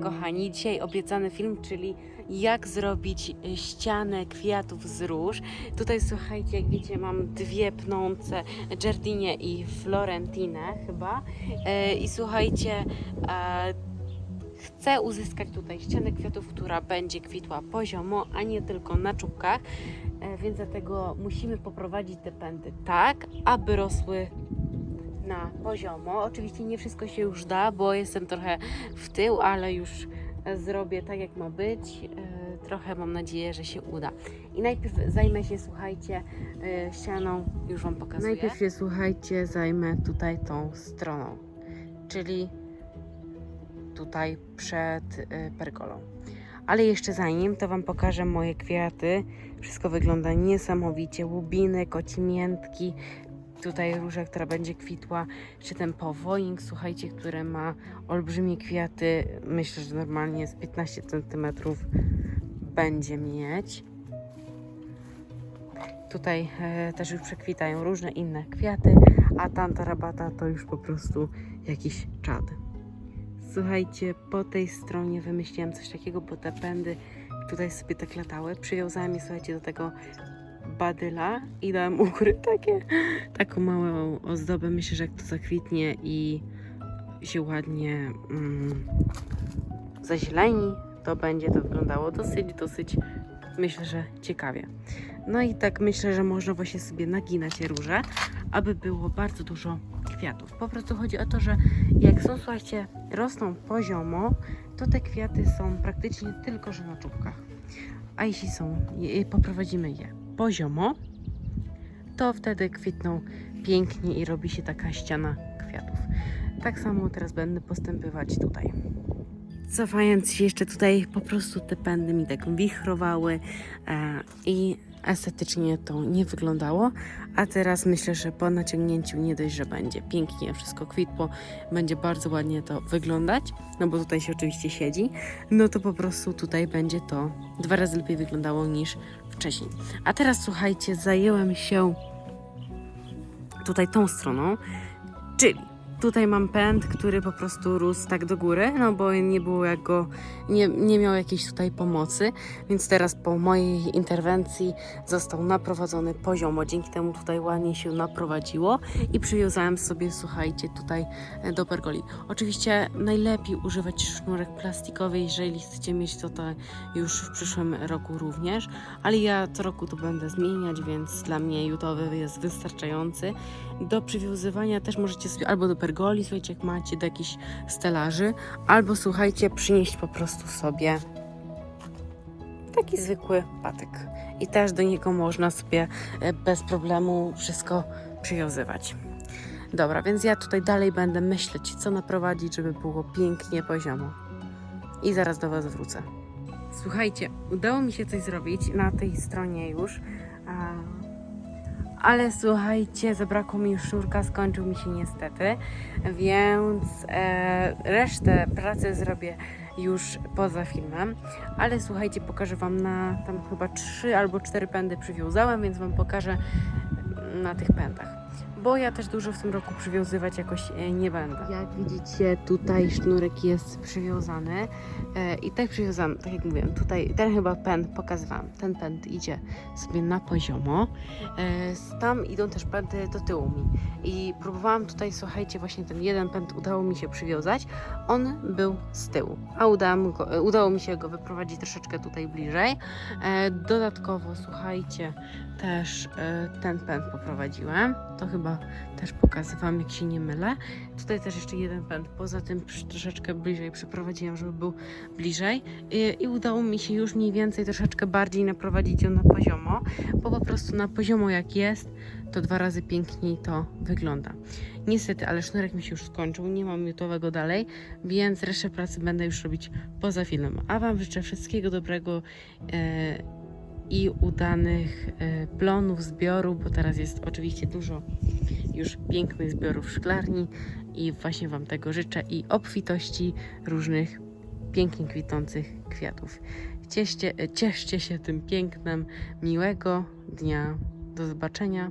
kochani, dzisiaj obiecany film, czyli jak zrobić ścianę kwiatów z róż. Tutaj słuchajcie, jak wiecie, mam dwie pnące, Giardinie i Florentinę chyba. E, I słuchajcie, e, chcę uzyskać tutaj ścianę kwiatów, która będzie kwitła poziomo, a nie tylko na czubkach. E, Więc dlatego musimy poprowadzić te pędy tak, aby rosły na poziomo. Oczywiście nie wszystko się już da, bo jestem trochę w tył, ale już zrobię tak jak ma być. E, Trochę mam nadzieję, że się uda. I najpierw zajmę się, słuchajcie, e, ścianą, już Wam pokazuję. Najpierw się, słuchajcie, zajmę tutaj tą stroną, czyli tutaj przed e, pergolą. Ale jeszcze zanim, to Wam pokażę moje kwiaty. Wszystko wygląda niesamowicie. Łubiny, kocimiętki, tutaj róża, która będzie kwitła, czy ten powoing, słuchajcie, który ma olbrzymie kwiaty, myślę, że normalnie z 15 cm będzie mieć. Tutaj e, też już przekwitają różne inne kwiaty, a tamta rabata to już po prostu jakiś czad. Słuchajcie, po tej stronie wymyśliłam coś takiego, bo te pędy tutaj sobie tak latały. Przywiązałam je, słuchajcie, do tego badyla i dałam u góry takie, taką małą ozdobę. Myślę, że jak to zakwitnie i się ładnie mm, zazieleni, to będzie to wyglądało dosyć, dosyć, myślę, że ciekawie. No i tak myślę, że można właśnie sobie naginać róże, aby było bardzo dużo kwiatów. Po prostu chodzi o to, że jak są, słuchajcie, rosną poziomo, to te kwiaty są praktycznie tylko że na czubkach. A jeśli są, poprowadzimy je poziomo, to wtedy kwitną pięknie i robi się taka ściana kwiatów. Tak samo teraz będę postępować tutaj. Cofając się jeszcze tutaj, po prostu te pędy mi tak wichrowały e, i estetycznie to nie wyglądało, a teraz myślę, że po naciągnięciu nie dość, że będzie pięknie wszystko kwitło, będzie bardzo ładnie to wyglądać, no bo tutaj się oczywiście siedzi, no to po prostu tutaj będzie to dwa razy lepiej wyglądało niż wcześniej. A teraz słuchajcie, zajęłam się tutaj tą stroną, czyli tutaj mam pęd, który po prostu rósł tak do góry, no bo nie było jak go, nie, nie miał jakiejś tutaj pomocy, więc teraz po mojej interwencji został naprowadzony poziomo, dzięki temu tutaj ładnie się naprowadziło i przywiązałem sobie, słuchajcie, tutaj e, do pergoli. Oczywiście najlepiej używać sznurek plastikowy, jeżeli chcecie mieć to, to już w przyszłym roku również, ale ja co roku to będę zmieniać, więc dla mnie jutowy jest wystarczający. Do przywiązywania też możecie sobie albo do pergoli, słuchajcie, jak macie do jakichś stelaży, albo słuchajcie, przynieść po prostu sobie taki zwykły patyk. I też do niego można sobie e, bez problemu wszystko przywiązywać. Dobra, więc ja tutaj dalej będę myśleć, co naprowadzić, żeby było pięknie poziomo. I zaraz do Was wrócę. Słuchajcie, udało mi się coś zrobić na tej stronie już. Ale słuchajcie, zabrakło mi już sznurka, skończył mi się niestety, więc e, resztę pracy zrobię już poza filmem. Ale słuchajcie, pokażę Wam na tam chyba trzy albo cztery pędy przywiązałem, więc Wam pokażę na tych pędach. Bo ja też dużo w tym roku przywiązywać jakoś e, nie będę. Jak widzicie, tutaj sznurek jest przywiązany e, i tak przywiązałam, tak jak mówiłam, tutaj ten chyba pęd pokazywałam. Ten pęd idzie sobie na poziomo. E, tam idą też pędy do tyłu mi. I próbowałam tutaj, słuchajcie, właśnie ten jeden pęd udało mi się przywiązać. On był z tyłu, a go, udało mi się go wyprowadzić troszeczkę tutaj bliżej. Dodatkowo, słuchajcie, też ten pęd poprowadziłem. To chyba też pokazywałam, jak się nie mylę. Tutaj też jeszcze jeden pęd, poza tym troszeczkę bliżej przeprowadziłam, żeby był bliżej I, i udało mi się już mniej więcej troszeczkę bardziej naprowadzić ją na poziomo, bo po prostu na poziomo jak jest, to dwa razy piękniej to wygląda. Niestety, ale sznurek mi się już skończył, nie mam jutowego dalej, więc resztę pracy będę już robić poza filmem. A Wam życzę wszystkiego dobrego e, i udanych e, plonów, zbioru, bo teraz jest oczywiście dużo już pięknych zbiorów szklarni i właśnie Wam tego życzę i obfitości różnych pięknie kwitnących kwiatów. Cieszcie, cieszcie się tym pięknem. Miłego dnia. Do zobaczenia.